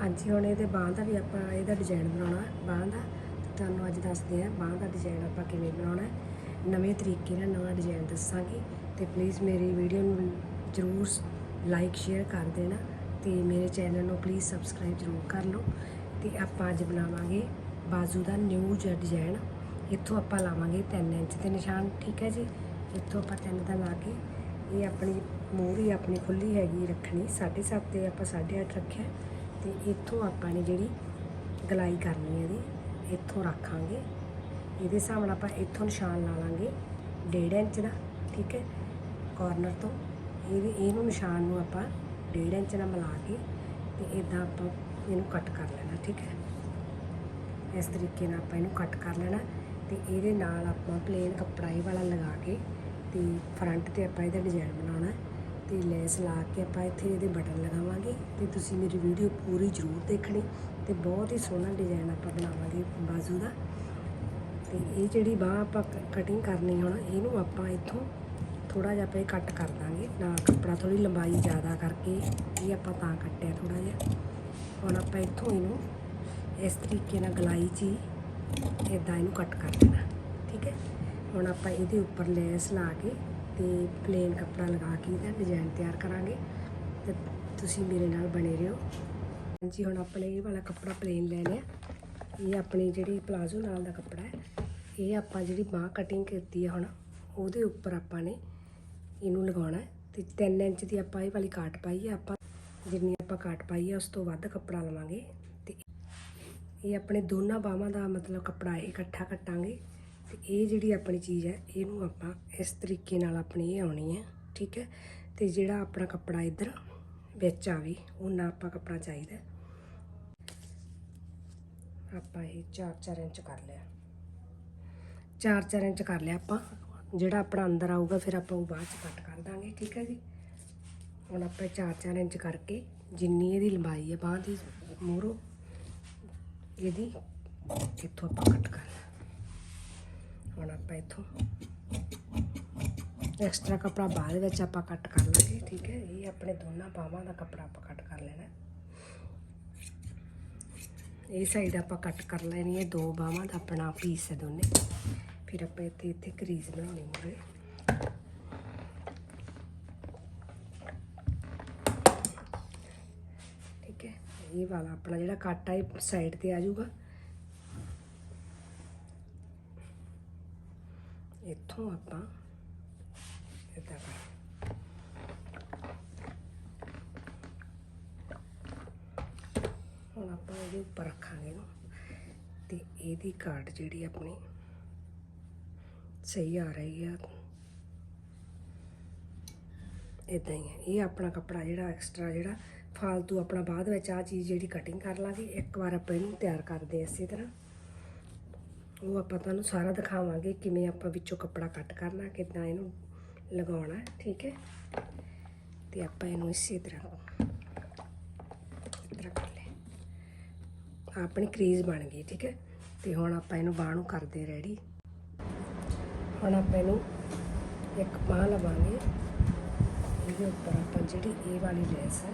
ਹਾਂਜੀ, ਹੁਣ ਇਹਦੇ ਬਾਂਹ ਦਾ ਵੀ ਆਪਾਂ ਇਹਦਾ ਡਿਜ਼ਾਈਨ ਬਣਾਉਣਾ, ਬਾਂਹ ਦਾ। ਤੁਹਾਨੂੰ ਅੱਜ ਦੱਸਦੇ ਆ ਬਾਂਹ ਦਾ ਡਿਜ਼ਾਈਨ ਆਪਾਂ ਕਿਵੇਂ ਬਣਾਉਣਾ ਨਵੇਂ ਤਰੀਕੇ ਨਾਲ ਨਵਾਂ ਡਿਜ਼ਾਈਨ ਦੱਸਾਂਗੇ। ਤੇ ਪਲੀਜ਼ ਮੇਰੀ ਵੀਡੀਓ ਨੂੰ ਜਰੂਰ ਲਾਈਕ ਸ਼ੇਅਰ ਕਰ ਦੇਣਾ ਤੇ ਮੇਰੇ ਚੈਨਲ ਨੂੰ ਪਲੀਜ਼ ਸਬਸਕ੍ਰਾਈਬ ਜਰੂਰ ਕਰ ਲਓ। ਤੇ ਆਪਾਂ ਅੱਜ ਬਣਾਵਾਂਗੇ ਬਾਜ਼ੂ ਦਾ ਨਿਊ ਜਿਹਾ ਡਿਜ਼ਾਈਨ ਇੱਥੋਂ ਆਪਾਂ ਲਾਵਾਂਗੇ 3 ਇੰਚ ਦੇ ਨਿਸ਼ਾਨ, ਠੀਕ ਹੈ ਜੀ? ਇੱਥੋਂ ਆਪਾਂ 3 ਦਾ ਲਾ ਕੇ ਇਹ ਆਪਣੀ ਮੋਹਰੀ ਆਪਣੀ ਖੁੱਲੀ ਹੈਗੀ, ਰੱਖਣੀ। 7.5 ਤੇ ਆਪਾਂ 8.5 ਰੱਖਿਆ। ਤੇ ਇੱਥੋਂ ਆਪਾਂ ਨੇ ਜਿਹੜੀ ਗਲਾਈ ਕਰਨੀ ਹੈ ਇਹਦੀ, ਇੱਥੋਂ ਰੱਖਾਂਗੇ। ਇਹਦੇ ਹਿਸਾਬ ਨਾਲ ਆਪਾਂ ਇੱਥੋਂ ਨਿਸ਼ਾਨ ਲਾ ਲਾਂਗੇ 1.5 ਇੰਚ ਦਾ, ਠੀਕ ਹੈ? ਕਾਰਨਰ ਤੋਂ। ਇਹਦੇ ਇਹਨੂੰ ਨਿਸ਼ਾਨ ਨੂੰ ਆਪਾਂ 1.5 ਇੰਚ ਨਾਲ ਮਿਲਾ ਕੇ ਤੇ ਇਦਾਂ ਆਪਾਂ ਇਹਨੂੰ ਕੱਟ ਕਰ ਲੈਣਾ, ਠੀਕ ਹੈ? ਇਸ ਤਰੀਕੇ ਨਾਲ ਆਪਾਂ ਇਹਨੂੰ ਕੱਟ ਕਰ ਲੈਣਾ ਤੇ ਇਹਦੇ ਨਾਲ ਆਪਾਂ ਪਲੇਨ ਕੱਪੜਾ ਇਹ ਵਾਲਾ ਲਗਾ ਕੇ ਤੇ ਫਰੰਟ ਤੇ ਆਪਾਂ ਇਹਦਾ ਡਿਜ਼ਾਈਨ ਬਣਾਉਣਾ। ਤੇ ਲੈਸ ਲਾ ਕੇ ਆਪਾਂ ਇੱਥੇ ਇਹਦੇ ਬਟਨ ਲਗਾਵਾਂਗੇ ਤੇ ਤੁਸੀਂ ਮੇਰੀ ਵੀਡੀਓ ਪੂਰੀ ਜ਼ਰੂਰ ਦੇਖਣੀ ਤੇ ਬਹੁਤ ਹੀ ਸੋਹਣਾ ਡਿਜ਼ਾਈਨ ਆਪਾਂ ਬਣਾਵਾਂਗੇ ਬਾਜ਼ੂ ਦਾ। ਤੇ ਇਹ ਜਿਹੜੀ ਬਾਹ ਆਪਾਂ ਕਟਿੰਗ ਕਰਨੀ ਹੁਣ, ਇਹਨੂੰ ਆਪਾਂ ਇੱਥੋਂ ਥੋੜਾ ਜਿਹਾ ਆਪਾਂ ਇਹ ਕੱਟ ਕਰ ਦਾਂਗੇ। ਨਾ ਕੱਪੜਾ ਥੋੜੀ ਲੰਬਾਈ ਜ਼ਿਆਦਾ ਕਰਕੇ ਇਹ ਆਪਾਂ ਤਾਂ ਕੱਟਿਆ ਥੋੜਾ ਜਿਹਾ। ਹੁਣ ਆਪਾਂ ਇੱਥੋਂ ਇਹਨੂੰ ਇਸ ਤਰੀਕੇ ਨਾਲ ਗਲਾਈ 'ਚ ਹੀ ਇਦਾਂ ਇਹਨੂੰ ਕੱਟ ਕਰ ਦੇਣਾ, ਠੀਕ ਹੈ? ਹੁਣ ਆਪਾਂ ਇਹਦੇ ਉੱਪਰ ਲੈਸ ਲਾ ਕੇ ਤੇ ਪਲੇਨ ਕੱਪੜਾ ਲਗਾ ਕੇ ਇਹਦਾ ਡਿਜ਼ਾਈਨ ਤਿਆਰ ਕਰਾਂਗੇ ਤੇ ਤੁਸੀਂ ਮੇਰੇ ਨਾਲ ਬਣੇ ਰਹੋ। ਹਾਂਜੀ, ਹੁਣ ਆਪਣੇ ਇਹ ਵਾਲਾ ਕੱਪੜਾ ਪਲੇਨ ਲੈ ਲਿਆ। ਇਹ ਆਪਣੀ ਜਿਹੜੀ ਪਲਾਜ਼ੋ ਨਾਲ ਦਾ ਕੱਪੜਾ ਹੈ, ਇਹ ਆਪਾਂ ਜਿਹੜੀ ਬਾਹ ਕਟਿੰਗ ਕੀਤੀ ਹੈ ਹੁਣ, ਉਹਦੇ ਉੱਪਰ ਆਪਾਂ ਨੇ ਇਹਨੂੰ ਲਗਾਉਣਾ ਹੈ ਤੇ 3 ਇੰਚ ਦੀ ਆਪਾਂ ਇਹ ਵਾਲੀ ਕਾਟ ਪਾਈ ਹੈ, ਆਪਾਂ ਜਿੰਨੀ ਆਪਾਂ ਕਾਟ ਪਾਈ ਹੈ, ਉਸ ਤੋਂ ਵੱਧ ਕੱਪੜਾ ਲਵਾਂਗੇ ਤੇ ਇਹ ਆਪਣੇ ਦੋਨਾਂ ਬਾਹਾਂ ਦਾ ਮਤਲਬ ਕੱਪੜਾ ਇਹ ਇਕੱਠਾ ਕੱਟਾਂਗੇ। ਤੇ ਇਹ ਜਿਹੜੀ ਆਪਣੀ ਚੀਜ਼ ਹੈ, ਇਹਨੂੰ ਆਪਾਂ ਇਸ ਤਰੀਕੇ ਨਾਲ ਆਪਣੀ ਇਹ ਆਉਣੀ ਹੈ, ਠੀਕ ਹੈ? ਤੇ ਜਿਹੜਾ ਆਪਣਾ ਕੱਪੜਾ ਇੱਧਰ ਵਿੱਚ ਆਵੇ ਉਹਨਾਂ ਆਪਾਂ ਕੱਪੜਾ ਚਾਹੀਦਾ ਆਪਾਂ ਇਹ 4-4 ਇੰਚ ਕਰ ਲਿਆ। 4-4 ਇੰਚ ਕਰ ਲਿਆ ਆਪਾਂ। ਜਿਹੜਾ ਆਪਣਾ ਅੰਦਰ ਆਊਗਾ, ਫਿਰ ਆਪਾਂ ਉਹ ਬਾਅਦ ਚ ਕੱਟ ਕਰ ਦਾਂਗੇ, ਠੀਕ ਹੈ ਜੀ? ਹੁਣ ਆਪਾਂ 4-4 ਇੰਚ ਕਰਕੇ ਜਿੰਨੀ ਇਹਦੀ ਲੰਬਾਈ ਹੈ, ਬਾਂਹ ਦੀ ਮੂਹਰੋਂ, ਇਹਦੀ ਇੱਥੋਂ ਆਪਾਂ ਕੱਟ ਕਰ ਹੁਣ ਆਪਾਂ ਇੱਥੋਂ ਐਕਸਟਰਾ ਕੱਪੜਾ ਬਾਅਦ ਵਿੱਚ ਆਪਾਂ ਕੱਟ ਕਰ ਲਾਂਗੇ, ਠੀਕ ਹੈ? ਇਹ ਆਪਣੇ ਦੋਨਾਂ ਬਾਹਾਂ ਦਾ ਕੱਪੜਾ ਆਪਾਂ ਕੱਟ ਕਰ ਲੈਣਾ ਇਹ ਸਾਈਡ ਆਪਾਂ ਕੱਟ ਕਰ ਲੈਣੀ ਹੈ, ਦੋ ਬਾਹਾਂ ਦਾ ਆਪਣਾ ਪੀਸ ਹੈ ਦੋਨੇ। ਫਿਰ ਆਪਾਂ ਇੱਥੇ ਇੱਥੇ ਕਰੀਜ਼ ਬਣਾਉਣੀ ਹੋਵੇ ਠੀਕ ਹੈ? ਇਹ ਵਾਲਾ ਆਪਣਾ ਜਿਹੜਾ ਕੱਟ ਆ, ਇਹ ਸਾਈਡ ਤੇ ਆ ਜਾਊਗਾ। ਇੱਥੋਂ ਆਪਾਂ ਇਦਾਂ ਕਰ ਹੁਣ ਆਪਾਂ ਇਹਦੇ ਉੱਪਰ ਰੱਖਾਂਗੇ ਇਹਨੂੰ ਤੇ ਇਹਦੀ ਕਾਟ ਜਿਹੜੀ ਆਪਣੀ ਸਹੀ ਆ ਰਹੀ ਆ। ਇਦਾਂ ਹੀ ਹੈ ਇਹ ਆਪਣਾ ਕੱਪੜਾ ਜਿਹੜਾ ਐਕਸਟਰਾ ਜਿਹੜਾ ਫਾਲਤੂ ਆਪਣਾ ਬਾਅਦ ਵਿੱਚ ਆ ਚੀਜ਼ ਜਿਹੜੀ ਕਟਿੰਗ ਕਰ ਲਾਂਗੇ, ਇੱਕ ਵਾਰ ਆਪਾਂ ਇਹਨੂੰ ਤਿਆਰ ਕਰਦੇ ਹਾਂ ਇਸੇ ਤਰ੍ਹਾਂ। ਉਹ ਆਪਾਂ ਤੁਹਾਨੂੰ ਸਾਰਾ ਦਿਖਾਵਾਂਗੇ ਕਿਵੇਂ ਆਪਾਂ ਵਿੱਚੋਂ ਕੱਪੜਾ ਕੱਟ ਕਰਨਾ, ਕਿੱਦਾਂ ਇਹਨੂੰ ਲਗਾਉਣਾ, ਠੀਕ ਹੈ? ਤੇ ਆਪਾਂ ਇਹਨੂੰ ਇਸੇ ਤਰ੍ਹਾਂ ਇਸ ਤਰ੍ਹਾਂ ਕਰ ਲਿਆ ਆਪਣੀ ਕਰੀਜ਼ ਬਣ ਗਈ, ਠੀਕ ਹੈ? ਤੇ ਹੁਣ ਆਪਾਂ ਇਹਨੂੰ ਬਾਹ ਨੂੰ ਕਰਦੇ ਰੈਡੀ ਹੁਣ ਆਪਾਂ ਇਹਨੂੰ ਇੱਕ ਬਾਹ ਲਵਾਂਗੇ। ਇਹਦੇ ਉੱਪਰ ਆਪਾਂ ਜਿਹੜੀ ਇਹ ਵਾਲੀ ਲੈਸ ਹੈ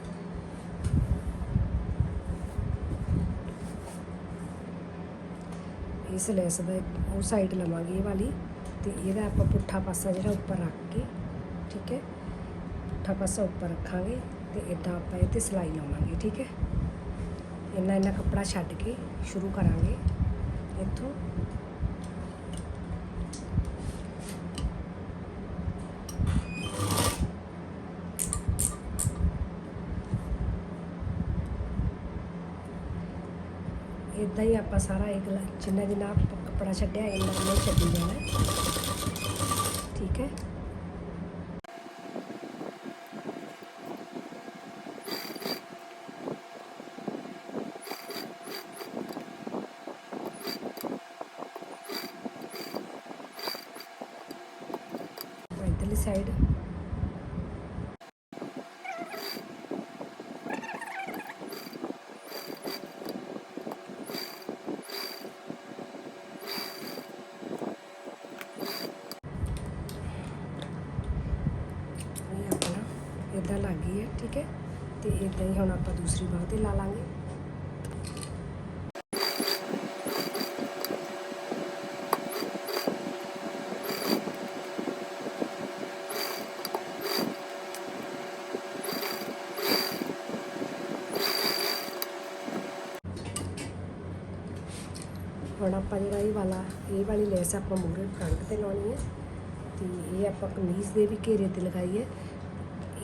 ਇਸ ਲੈਸ ਦਾ ਉਹ ਸਾਈਡ ਲਵਾਂਗੇ ਇਹ ਵਾਲੀ ਤੇ ਇਹਦਾ ਆਪਾਂ ਪੁੱਠਾ ਪਾਸਾ ਜਿਹੜਾ ਉੱਪਰ ਰੱਖ ਕੇ, ਠੀਕ ਹੈ? ਪੁੱਠਾ ਪਾਸਾ ਉੱਪਰ ਰੱਖਾਂਗੇ ਤੇ ਇਦਾਂ ਆਪਾਂ ਇਹ ਤੇ ਸਿਲਾਈ ਲਾਵਾਂਗੇ, ਠੀਕ ਹੈ? ਇੰਨਾ ਇੰਨਾ ਕੱਪੜਾ ਛੱਡ ਕੇ ਸ਼ੁਰੂ ਕਰਾਂਗੇ ਇੱਥੋਂ। ਇਦਾਂ ਹੀ ਆਪਾਂ ਸਾਰਾ ਇੱਕ ਜਿੰਨਾ ਜਿੰਨਾ ਕੱਪੜਾ ਛੱਡਿਆ, ਇੰਨਾ ਇੰਨਾ ਹੀ ਛੱਡੀ ਜਾਣਾ। ਠੀਕ ਹੈ? ਇਦਾਂ ਹੀ ਹੁਣ ਆਪਾਂ ਦੂਸਰੀ ਬਾਹ ਤੇ ਲਾ ਲਾਂਗੇ। ਹੁਣ ਆਪਾਂ ਜਿਹੜਾ ਇਹ ਵਾਲਾ, ਇਹ ਵਾਲੀ ਲੈਸ ਆਪਾਂ ਮੂਰੇ ਫਰੰਟ ਤੇ ਲਾਉਣੀ ਹੈ ਤੇ ਇਹ ਆਪਾਂ ਕਮੀਜ਼ ਦੇ ਵੀ ਘੇਰੇ ਤੇ ਲਗਾਈ ਹੈ।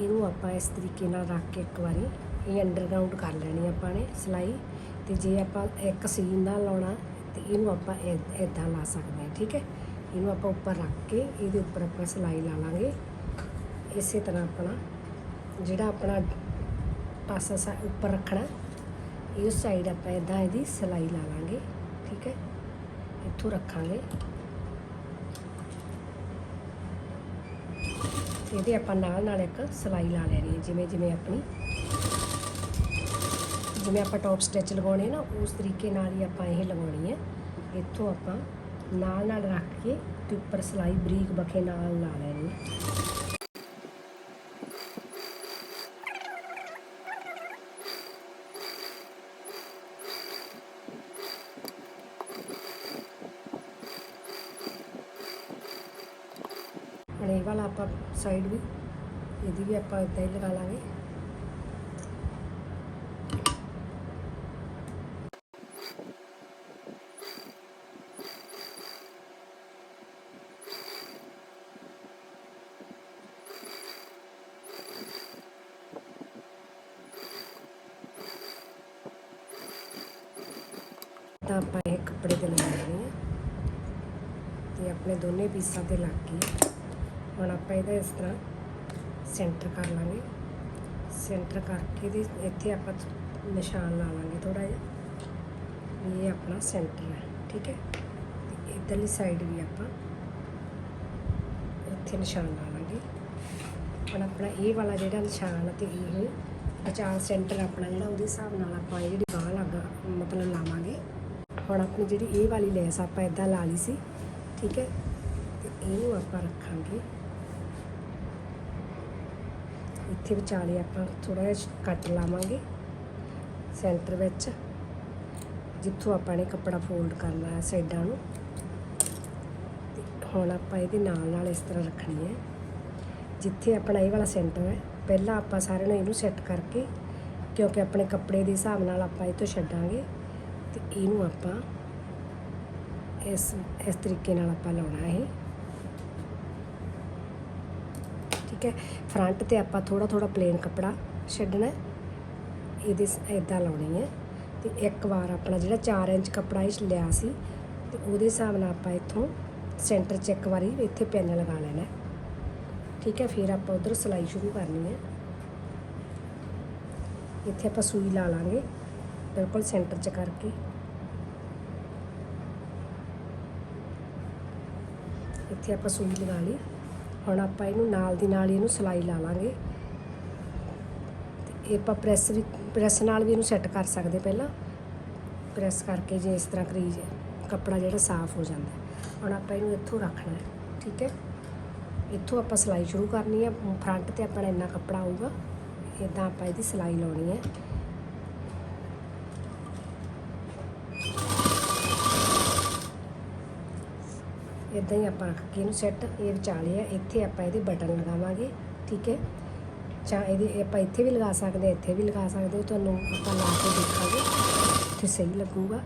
ਇਹਨੂੰ ਆਪਾਂ ਇਸ ਤਰੀਕੇ ਨਾਲ ਰੱਖ ਕੇ ਇੱਕ ਵਾਰੀ ਇਹ ਅੰਡਰਗਰਾਉਂਡ ਕਰ ਲੈਣੀ ਆਪਾਂ ਨੇ ਸਿਲਾਈ। ਤੇ ਜੇ ਆਪਾਂ ਇੱਕ ਸੀਨ ਨਾਲ ਲਾਉਣਾ, ਤੇ ਇਹਨੂੰ ਆਪਾਂ ਇਦਾਂ ਲਾ ਸਕਦੇ ਹਾਂ ਠੀਕ ਹੈ? ਇਹਨੂੰ ਆਪਾਂ ਉੱਪਰ ਰੱਖ ਕੇ ਇਹਦੇ ਉੱਪਰ ਆਪਾਂ ਸਿਲਾਈ ਲਾ ਲਾਂਗੇ। ਇਸੇ ਤਰ੍ਹਾਂ ਆਪਣਾ ਜਿਹੜਾ ਆਪਣਾ ਪਾਸਾ ਸਾ, ਉੱਪਰ ਰੱਖਣਾ, ਇਹ ਸਾਈਡ ਆਪਾਂ ਇਦਾਂ ਇਹਦੀ ਸਿਲਾਈ ਲਾ ਲਾਂਗੇ, ਠੀਕ ਹੈ? ਇੱਥੋਂ ਰੱਖਾਂਗੇ। ਇਹਦੇ ਆਪਾਂ ਨਾਲ ਨਾਲ ਇੱਕ ਸਿਲਾਈ ਲਾ ਲੈਣੀ ਹੈ, ਜਿਵੇਂ ਜਿਵੇਂ ਆਪਣੀ ਜਿਵੇਂ ਆਪਾਂ ਟੌਪ ਸਟਿਚ ਲਗਾਉਣੇ ਨਾ, ਉਸ ਤਰੀਕੇ ਨਾਲ ਹੀ ਆਪਾਂ ਇਹ ਲਗਾਉਣੀ ਹੈ। ਇੱਥੋਂ ਆਪਾਂ ਨਾਲ ਨਾਲ ਰੱਖ ਕੇ ਤੇ ਉੱਪਰ ਸਿਲਾਈ ਬਰੀਕ ਬਖੇ ਨਾਲ ਲਾ ਲੈਣੀ ਹੈ ਹੁਣ ਇਹ ਵਾਲਾ ਆਪਾਂ ਸਾਈਡ ਵੀ। ਇਹਦੀ ਵੀ ਆਪਾਂ ਇਦਾਂ ਹੀ ਲਗਾ ਲਾਂਗੇ। ਤਾਂ ਆਪਾਂ ਇਹ ਕੱਪੜੇ ਤੇ ਲਗਾ ਲੈਣੀ ਹਾਂ। ਤੇ ਆਪਣੇ ਦੋਨੇ ਪੀਸਾਂ ਤੇ ਲੱਗ ਗਈ। ਹੁਣ ਆਪਾਂ ਇਹਦਾ ਇਸ ਤਰ੍ਹਾਂ ਸੈਂਟਰ ਕਰ ਲਾਂਗੇ। ਸੈਂਟਰ ਕਰਕੇ ਦੇ ਇੱਥੇ ਆਪਾਂ ਨਿਸ਼ਾਨ ਲਾ ਲਾਂਗੇ ਥੋੜਾ ਜਿਹਾ। ਇਹ ਆਪਣਾ ਸੈਂਟਰ ਹੈ, ਠੀਕ ਹੈ? ਤੇ ਇਧਰਲੀ ਸਾਈਡ ਵੀ ਆਪਾਂ ਇੱਥੇ ਨਿਸ਼ਾਨ ਲਾ ਲਾਂਗੇ। ਹੁਣ ਆਪਣਾ ਇਹ ਵਾਲਾ ਜਿਹੜਾ ਨਿਸ਼ਾਨ ਤੇ ਇਹ ਵਿਚਾਰ ਸੈਂਟਰ ਆਪਣਾ ਜਿਹੜਾ ਉਹਦੇ ਹਿਸਾਬ ਨਾਲ ਆਪਾਂ ਇਹ ਜਿਹੜੀ ਬਾਹ ਲੱਗਾ, ਮਤਲਬ ਲਾਵਾਂਗੇ। ਹੁਣ ਆਪਣੀ ਜਿਹੜੀ ਇਹ ਵਾਲੀ ਲੈਸ ਆਪਾਂ ਇਦਾਂ ਲਾ ਲਈ ਸੀ, ਠੀਕ ਹੈ? ਤੇ ਇਹਨੂੰ ਆਪਾਂ ਰੱਖਾਂਗੇ। ਇੱਥੇ ਵਿਚਾਲੇ ਆਪਾਂ ਥੋੜਾ ਜਿਹਾ ਕੱਟ ਲਾਵਾਂਗੇ ਸੈਂਟਰ ਵਿੱਚ, ਜਿੱਥੋਂ ਆਪਾਂ ਨੇ ਕੱਪੜਾ ਫੋਲਡ ਕਰਨਾ ਹੈ ਸਾਈਡਾਂ ਨੂੰ। ਹੁਣ ਆਪਾਂ ਇਹਦੇ ਨਾਲ ਨਾਲ ਇਸ ਤਰ੍ਹਾਂ ਰੱਖਣੀ ਹੈ। ਜਿੱਥੇ ਆਪਣਾ ਇਹ ਵਾਲਾ ਸੈਂਟਰ ਹੈ, ਪਹਿਲਾਂ ਆਪਾਂ ਸਾਰਿਆਂ ਨੂੰ ਇਹਨੂੰ ਸੈੱਟ ਕਰਕੇ, ਕਿਉਂਕਿ ਆਪਣੇ ਕੱਪੜੇ ਦੇ ਹਿਸਾਬ ਨਾਲ ਆਪਾਂ ਇਹ ਤੋਂ ਛੱਡਾਂਗੇ, ਤੇ ਇਹਨੂੰ ਆਪਾਂ ਇਸ ਇਸ ਤਰੀਕੇ ਨਾਲ ਆਪਾਂ ਲਾਉਣਾ ਹੈ। ਠੀਕ ਹੈ ਫਰੰਟ ਤੇ ਆਪਾਂ ਥੋੜਾ ਥੋੜਾ ਪਲੇਨ ਕੱਪੜਾ ਛੱਡਣਾ ਇਹਦੇ ਇਦਾਂ ਲਾਉਣੀ ਹੈ ਤੇ ਇੱਕ ਵਾਰ ਆਪਣਾ ਜਿਹੜਾ 4 ਇੰਚ ਕੱਪੜਾ ਇਸ ਲਿਆ ਸੀ ਤੇ ਉਹਦੇ ਹਿਸਾਬ ਨਾਲ ਆਪਾਂ ਇੱਥੋਂ ਸੈਂਟਰ 'ਚ ਇੱਕ ਵਾਰੀ ਇੱਥੇ ਪੈਨ ਲਗਾ ਲੈਣਾ ਠੀਕ ਹੈ, ਫਿਰ ਆਪਾਂ ਉਧਰ ਸਿਲਾਈ ਸ਼ੁਰੂ ਕਰਨੀ ਹੈ। ਇੱਥੇ ਆਪਾਂ ਸੂਈ ਲਾ ਲਾਂਗੇ, ਬਿਲਕੁਲ ਸੈਂਟਰ 'ਚ ਕਰਕੇ। ਇੱਥੇ ਆਪਾਂ ਸੂਈ ਲਗਾ ਲਈ। ਹੁਣ ਆਪਾਂ ਇਹਨੂੰ ਨਾਲ ਦੀ ਨਾਲ ਇਹਨੂੰ ਸਿਲਾਈ ਲਾ ਲਾਂਗੇ। ਤੇ ਇਹ ਆਪਾਂ ਪ੍ਰੈਸ ਵੀ, ਪ੍ਰੈਸ ਨਾਲ ਵੀ ਇਹਨੂੰ ਸੈੱਟ ਕਰ ਸਕਦੇ ਪਹਿਲਾਂ। ਪ੍ਰੈਸ ਕਰਕੇ ਜੇ ਇਸ ਤਰ੍ਹਾਂ ਕਰੀ ਕੱਪੜਾ ਜਿਹੜਾ ਸਾਫ਼ ਹੋ ਜਾਂਦਾ। ਹੁਣ ਆਪਾਂ ਇਹਨੂੰ ਇੱਥੋਂ ਰੱਖਣਾ ਠੀਕ ਹੈ? ਇੱਥੋਂ ਆਪਾਂ ਸਿਲਾਈ ਸ਼ੁਰੂ ਕਰਨੀ ਹੈ। ਫਰੰਟ ਤੇ ਆਪਣਾ ਇੰਨਾ ਕੱਪੜਾ ਆਊਗਾ। ਇਦਾਂ ਆਪਾਂ ਇਹਦੀ ਸਿਲਾਈ ਲਾਉਣੀ ਹੈ। ਇਦਾਂ ਹੀ ਆਪਾਂ ਰੱਖ ਕੇ ਇਹਨੂੰ ਸੈੱਟ ਇਹ ਵਿਚਾਲੇ ਆ, ਇੱਥੇ ਆਪਾਂ ਇਹਦੇ ਬਟਨ ਲਗਾਵਾਂਗੇ, ਠੀਕ ਹੈ? ਚਾ ਇਹਦੇ, ਆਪਾਂ ਇੱਥੇ ਵੀ ਲਗਾ ਸਕਦੇ ਹਾਂ, ਇੱਥੇ ਵੀ ਲਗਾ ਸਕਦੇ ਹੋ, ਤੁਹਾਨੂੰ ਆਪਾਂ ਲਾ ਕੇ ਦੇਖਾਂਗੇ, ਤੇ ਸਹੀ ਲੱਗੂਗਾ।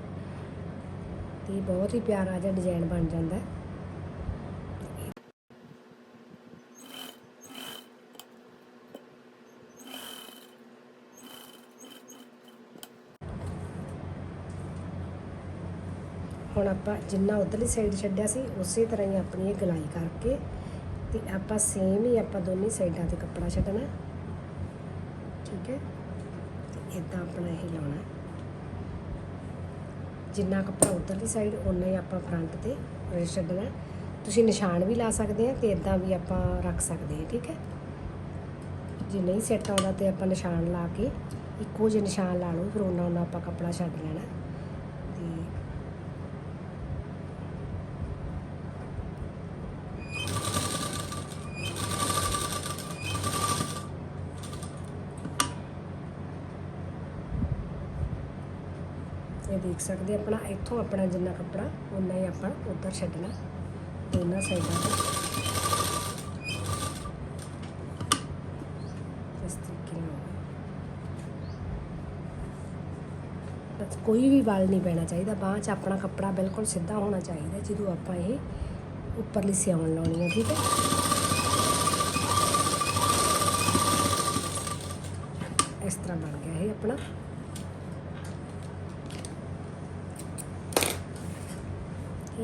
ਤੇ ਬਹੁਤ ਹੀ ਪਿਆਰਾ ਜਿਹਾ ਡਿਜ਼ਾਈਨ ਬਣ ਜਾਂਦਾ ਹੈ। ਹੁਣ ਆਪਾਂ ਜਿੰਨਾ ਉਧਰਲੀ ਸਾਈਡ ਛੱਡਿਆ ਸੀ, ਉਸੇ ਤਰ੍ਹਾਂ ਹੀ ਆਪਣੀ ਇਹ ਗਲਾਈ ਕਰਕੇ ਤੇ ਆਪਾਂ ਸੇਮ ਹੀ ਆਪਾਂ ਦੋਨੇ ਸਾਈਡਾਂ ਤੇ ਕੱਪੜਾ ਛੱਡਣਾ ਠੀਕ ਹੈ? ਤੇ ਇਦਾਂ ਆਪਣਾ ਇਹ ਲਾਉਣਾ ਜਿੰਨਾ ਕੱਪੜਾ ਉਧਰਲੀ ਸਾਈਡ ਉਨਾ ਹੀ ਆਪਾਂ ਫਰੰਟ ਤੇ ਇਹ ਛੱਡਣਾ ਤੁਸੀਂ ਨਿਸ਼ਾਨ ਵੀ ਲਾ ਸਕਦੇ ਆ ਤੇ ਇਦਾਂ ਵੀ ਆਪਾਂ ਰੱਖ ਸਕਦੇ ਆ ਠੀਕ ਹੈ? ਜੇ ਨਹੀਂ ਸੈੱਟ ਆਉਂਦਾ ਤੇ ਆਪਾਂ ਨਿਸ਼ਾਨ ਲਾ ਕੇ ਇੱਕੋ ਜਿਹੇ ਨਿਸ਼ਾਨ ਲਾ ਲਓ, ਫਿਰ ਉਹਨਾਂ ਉਹਨਾਂ ਆਪਾਂ ਕੱਪੜਾ ਛੱਡ ਲੈਣਾ ਤੇ ਇਹ ਦੇਖ ਸਕਦੇ ਆਪਣਾ ਇੱਥੋਂ ਆਪਣਾ ਜਿੰਨਾ ਕੱਪੜਾ ਉਨਾ ਹੀ ਆਪਾਂ ਉੱਧਰ ਛੱਡਣਾ, ਦੋਨਾਂ ਸਾਈਡਾਂ ਤੇ। ਇਸ ਤਰੀਕੇ ਨਾਲ। ਕੋਈ ਵੀ ਵਲ ਨਹੀਂ ਪੈਣਾ ਚਾਹੀਦਾ, ਬਾਂਹ 'ਚ ਆਪਣਾ ਕੱਪੜਾ ਬਿਲਕੁਲ ਸਿੱਧਾ ਹੋਣਾ ਚਾਹੀਦਾ, ਜਦੋਂ ਆਪਾਂ ਇਹ ਉੱਪਰਲੀ ਸਿਆਉਣ ਲਾਉਣੀ ਹੈ ਠੀਕ ਹੈ? ਇਸ ਤਰ੍ਹਾਂ ਬਣ ਗਿਆ ਇਹ ਆਪਣਾ।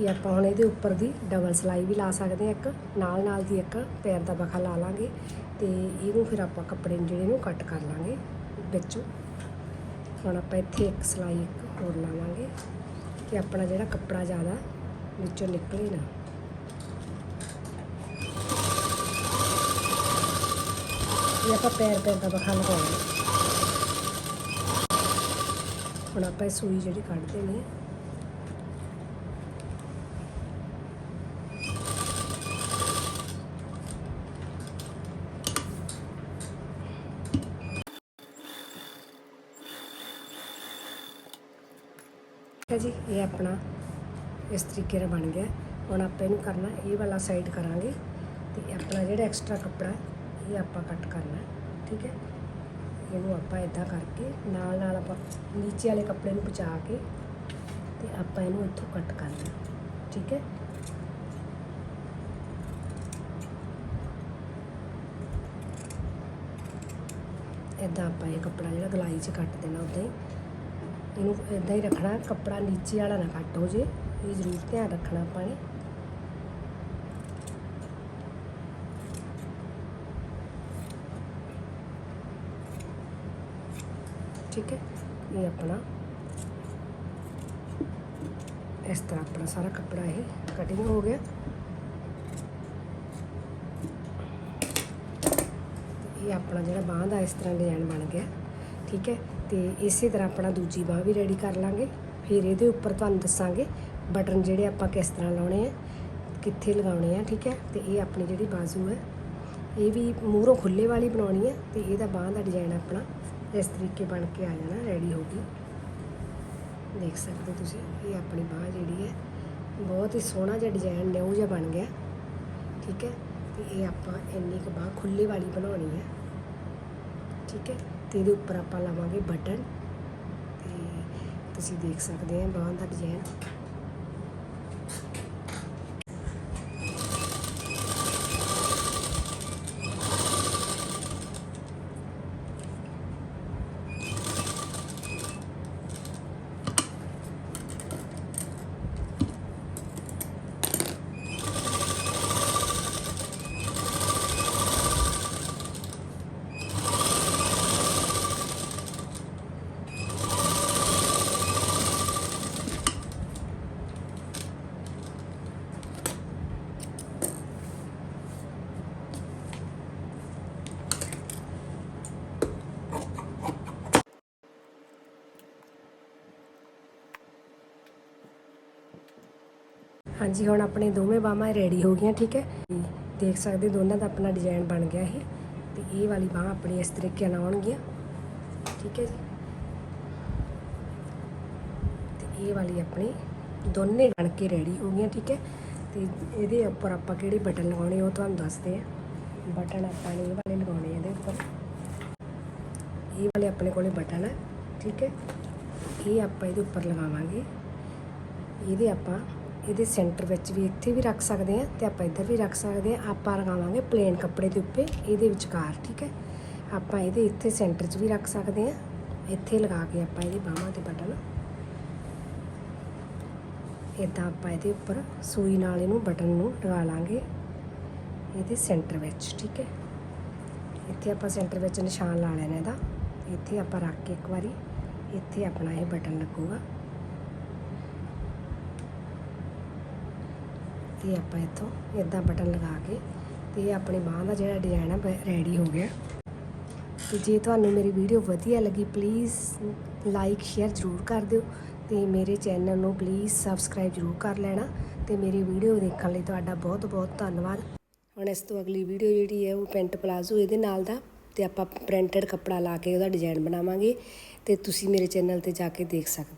ਕਿ ਆਪਾਂ ਹੁਣ ਇਹਦੇ ਉੱਪਰ ਦੀ ਡਬਲ ਸਲਾਈ ਵੀ ਲਾ ਸਕਦੇ ਹਾਂ ਇੱਕ, ਨਾਲ ਨਾਲ ਦੀ ਇੱਕ, ਪੈਰ ਦਾ ਬਖਾ ਲਾ ਲਾਂਗੇ ਤੇ ਇਹਨੂੰ ਫਿਰ ਆਪਾਂ ਕੱਪੜੇ ਨੂੰ ਜਿਹੜੇ ਨੂੰ ਕੱਟ ਕਰ ਲਾਂਗੇ ਵਿੱਚੋਂ। ਹੁਣ ਆਪਾਂ ਇੱਥੇ ਇੱਕ ਸਲਾਈ ਇੱਕ ਹੋਰ ਲਾਵਾਂਗੇ ਕਿ ਆਪਣਾ ਜਿਹੜਾ ਕੱਪੜਾ ਜ਼ਿਆਦਾ ਵਿੱਚੋਂ ਨਿਕਲੇ ਨਾ। ਇਹ ਆਪਾਂ ਪੈਰ ਪੈਰ ਦਾ ਬਖਾ ਲਗਾਉਣਾ। ਹੁਣ ਆਪਾਂ ਇਹ ਸੂਈ ਜਿਹੜੀ ਕੱਢਦੇ ਨੇ ਠੀਕ ਹੈ ਜੀ, ਇਹ ਆਪਣਾ ਇਸ ਤਰੀਕੇ ਨਾਲ ਬਣ ਗਿਆ। ਹੁਣ ਆਪਾਂ ਇਹਨੂੰ ਕਰਨਾ, ਇਹ ਵਾਲਾ ਸਾਈਡ ਕਰਾਂਗੇ ਤੇ ਆਪਣਾ ਜਿਹੜਾ ਐਕਸਟਰਾ ਕੱਪੜਾ ਇਹ ਆਪਾਂ ਕੱਟ ਕਰਨਾ ਠੀਕ ਹੈ। ਇਹਨੂੰ ਆਪਾਂ ਇਦਾਂ ਕਰਕੇ ਨਾਲ ਨਾਲ ਆਪਾਂ ਨੀਚੇ ਵਾਲੇ ਕੱਪੜੇ ਨੂੰ ਬਚਾ ਕੇ ਤੇ ਆਪਾਂ ਇਹਨੂੰ ਇੱਥੋਂ ਕੱਟ ਕਰਨਾ ਠੀਕ ਹੈ। ਇਦਾਂ ਆਪਾਂ ਇਹ ਕੱਪੜਾ ਜਿਹੜਾ ਗਲਾਈ 'ਚ ਕੱਟ ਦੇਣਾ ਉਦਾਂ ਹੀ। ਇਹਨੂੰ ਇਦਾਂ ਹੀ ਰੱਖਣਾ, ਕੱਪੜਾ ਨੀਚੇ ਵਾਲਾ ਨਾ ਕੱਟ ਹੋ ਜੇ, ਇਹ ਜ਼ਰੂਰ ਧਿਆਨ ਰੱਖਣਾ ਆਪਾਂ ਨੇ। ਠੀਕ ਹੈ, ਇਹ ਆਪਣਾ। ਇਸ ਤਰ੍ਹਾਂ ਆਪਣਾ ਸਾਰਾ ਕੱਪੜਾ ਇਹ ਕਟਿੰਗ ਹੋ ਗਿਆ। ਇਹ ਆਪਣਾ ਜਿਹੜਾ ਬਾਂਹ ਦਾ ਇਸ ਤਰ੍ਹਾਂ ਡਿਜ਼ਾਈਨ ਬਣ ਗਿਆ। ਠੀਕ ਹੈ? ਤੇ ਇਸੇ ਤਰ੍ਹਾਂ ਆਪਣਾ ਦੂਜੀ ਬਾਂਹ ਵੀ ਰੈਡੀ ਕਰ ਲਾਂਗੇ। ਫਿਰ ਇਹਦੇ ਉੱਪਰ ਤੁਹਾਨੂੰ ਦੱਸਾਂਗੇ ਬਟਨ ਜਿਹੜੇ ਆਪਾਂ ਕਿਸ ਤਰ੍ਹਾਂ ਲਾਉਣੇ ਆ, ਕਿੱਥੇ ਲਗਾਉਣੇ ਆ, ਠੀਕ ਹੈ? ਤੇ ਇਹ ਆਪਣੀ ਜਿਹੜੀ ਬਾਜ਼ੂ ਹੈ, ਇਹ ਵੀ ਮੂਹਰੋਂ ਖੁੱਲੇ ਵਾਲੀ ਬਣਾਉਣੀ ਹੈ ਤੇ ਇਹਦਾ ਬਾਂਹ ਦਾ ਡਿਜ਼ਾਈਨ ਆਪਣਾ ਇਸ ਤਰੀਕੇ ਬਣ ਕੇ ਆ ਜਾਣਾ ਰੈਡੀ ਹੋ ਗਈ ਦੇਖ ਸਕਦੇ ਤੁਸੀਂ, ਇਹ ਆਪਣੀ ਬਾਂਹ ਜਿਹੜੀ ਹੈ, ਬਹੁਤ ਹੀ ਸੋਹਣਾ ਜਿਹਾ ਡਿਜ਼ਾਈਨ ਨਿਊ ਜਿਹਾ ਬਣ ਗਿਆ, ਠੀਕ ਹੈ? ਤੇ ਇਹ ਆਪਾਂ ਇੰਨੀ ਕੁ ਬਾਂਹ ਖੁੱਲੇ ਵਾਲੀ ਬਣਾਉਣੀ ਹੈ। ਠੀਕ ਹੈ? ਤੇ ਇਹਦੇ ਉੱਪਰ ਆਪਾਂ ਲਾਵਾਂਗੇ ਬਟਨ। ਤੇ ਤੁਸੀਂ ਦੇਖ ਸਕਦੇ ਆ ਬਾਂਹ ਦਾ ਡਿਜ਼ਾਈਨ ਹਾਂਜੀ, ਹੁਣ ਆਪਣੇ ਦੋਵੇਂ ਬਾਹਾਂ ਰੈਡੀ ਹੋ ਗਈਆਂ, ਠੀਕ ਹੈ? ਦੇਖ ਸਕਦੇ ਦੋਨਾਂ ਦਾ ਆਪਣਾ ਡਿਜ਼ਾਈਨ ਬਣ ਗਿਆ ਇਹ। ਤੇ ਇਹ ਵਾਲੀ ਬਾਹ ਆਪਣੀ ਇਸ ਤਰੀਕੇ ਨਾਲ ਆਉਣਗੀਆਂ। ਠੀਕ ਹੈ ਜੀ? ਤੇ ਇਹ ਵਾਲੀ ਆਪਣੀ ਦੋਨੇ ਬਣ ਕੇ ਰੈਡੀ ਹੋ ਗਈਆਂ, ਠੀਕ ਹੈ? ਤੇ ਇਹਦੇ ਉੱਪਰ ਆਪਾਂ ਕਿਹੜੇ ਬਟਨ ਲਗਾਉਣੇ ਉਹ ਤੁਹਾਨੂੰ ਦੱਸਦੇ ਆ ਬਟਨ ਆਪਾਂ ਨੇ ਇਹ ਵਾਲੇ ਲਗਾਉਣੇ ਇਹਦੇ ਉੱਪਰ। ਇਹ ਵਾਲੇ ਆਪਣੇ ਕੋਲੇ ਬਟਨ ਹੈ ਠੀਕ ਹੈ? ਇਹ ਆਪਾਂ ਇਹਦੇ ਉੱਪਰ ਲਗਾਵਾਂਗੇ। ਇਹਦੇ ਆਪਾਂ ਇਹਦੇ ਸੈਂਟਰ ਵਿੱਚ ਵੀ ਇੱਥੇ ਵੀ ਰੱਖ ਸਕਦੇ ਆ ਤੇ ਆਪਾਂ ਇੱਧਰ ਵੀ ਰੱਖ ਸਕਦੇ ਆ ਆਪਾਂ ਲਗਾਵਾਂਗੇ ਪਲੇਨ ਕੱਪੜੇ ਦੇ ਉੱਤੇ, ਇਹਦੇ ਵਿਚਕਾਰ, ਠੀਕ ਹੈ? ਆਪਾਂ ਇਹਦੇ ਇੱਥੇ ਸੈਂਟਰ 'ਚ ਵੀ ਰੱਖ ਸਕਦੇ ਆ ਇੱਥੇ ਲਗਾ ਕੇ ਆਪਾਂ ਇਹਦੇ ਬਾਹਾਂ ਤੇ ਬਟਨ। ਇਦਾਂ ਆਪਾਂ ਇਹਦੇ ਉੱਪਰ ਸੂਈ ਨਾਲ ਇਹਨੂੰ ਬਟਨ ਨੂੰ ਲਗਾ ਲਾਂਗੇ ਇਹਦੇ ਸੈਂਟਰ ਵਿੱਚ, ਠੀਕ ਹੈ? ਇੱਥੇ ਆਪਾਂ ਸੈਂਟਰ ਵਿੱਚ ਨਿਸ਼ਾਨ ਲਾ ਲੈਣਾ ਇਹਦਾ। ਇੱਥੇ ਆਪਾਂ ਰੱਖ ਕੇ ਇੱਕ ਵਾਰੀ, ਇੱਥੇ ਆਪਣਾ ਇਹ ਬਟਨ ਲੱਗੂਗਾ। ਤੇ ਆਪਾਂ ਇੱਥੋਂ ਇਦਾਂ ਬਟਨ ਲਗਾ ਕੇ ਤੇ ਆਪਣੀ ਬਾਹ ਦਾ ਜਿਹੜਾ ਡਿਜ਼ਾਈਨ ਹੈ ਰੈਡੀ ਹੋ ਗਿਆ। ਤੇ ਜੇ ਤੁਹਾਨੂੰ ਮੇਰੀ ਵੀਡੀਓ ਵਧੀਆ ਲੱਗੀ ਪਲੀਜ਼ ਲਾਈਕ ਸ਼ੇਅਰ ਜ਼ਰੂਰ ਕਰ ਦਿਓ ਤੇ ਮੇਰੇ ਚੈਨਲ ਨੂੰ ਪਲੀਜ਼ ਸਬਸਕ੍ਰਾਈਬ ਜ਼ਰੂਰ ਕਰ ਲੈਣਾ ਤੇ ਮੇਰੀ ਵੀਡੀਓ ਦੇਖਣ ਲਈ ਤੁਹਾਡਾ ਬਹੁਤ ਬਹੁਤ ਧੰਨਵਾਦ। ਹੁਣ ਇਸ ਤੋਂ ਅਗਲੀ ਵੀਡੀਓ ਜਿਹੜੀ ਹੈ, ਉਹ ਪੈਂਟ ਪਲਾਜ਼ੋ ਇਹਦੇ ਨਾਲ ਦਾ ਤੇ ਆਪਾਂ ਪ੍ਰਿੰਟਡ ਕੱਪੜਾ ਲਾ ਕੇ ਉਹਦਾ ਡਿਜ਼ਾਈਨ ਬਣਾਵਾਂਗੇ ਤੇ ਤੁਸੀਂ ਮੇਰੇ ਚੈਨਲ ਤੇ ਜਾ ਕੇ ਦੇਖ ਸਕਦੇ